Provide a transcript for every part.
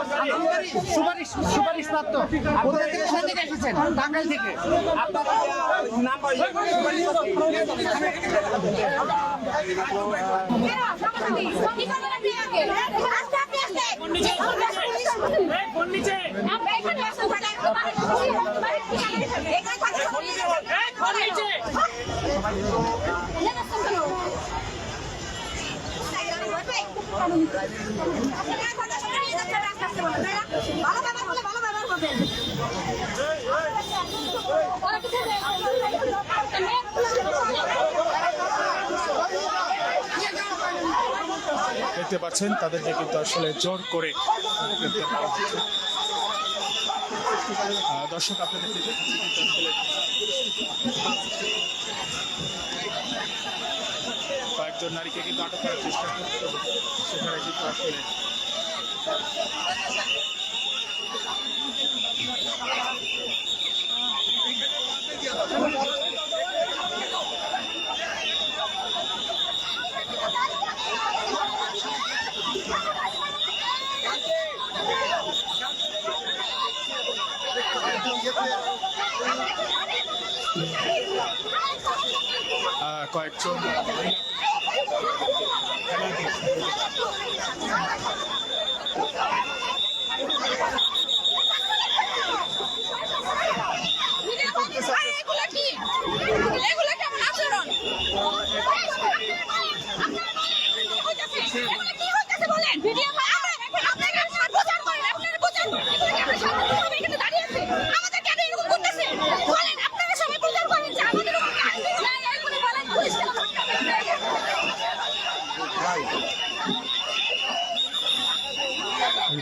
সুপারিশ সুপারিশ প্রাপ্ত কোথা থেকে কোথা থেকে এসেছেন টাঙ্গাইল থেকে আস্তে আস্তে আস্তে ফোন দেখতে পাচ্ছেন, তাদেরকে কিন্তু আসলে জোর করে দর্শক কয়েকজন নারীকে কিন্তু আটক করার চেষ্টা করছে। সেখানে কিন্তু আসলে কয়েকজন আচরণ কি হইতাছে বলেন ভিডিও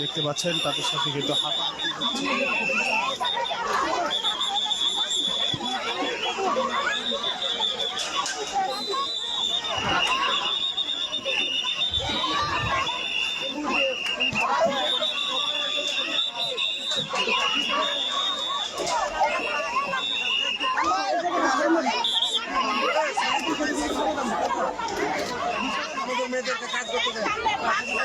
দেখতে পাচ্ছেন তাদের সাথে কিন্তু হাত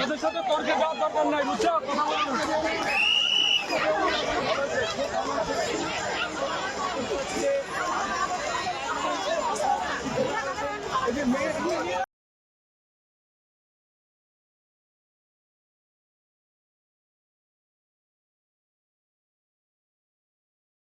ওদের সাথে তর্কে যাওয়ার দরকার নাই বুঝছ কথা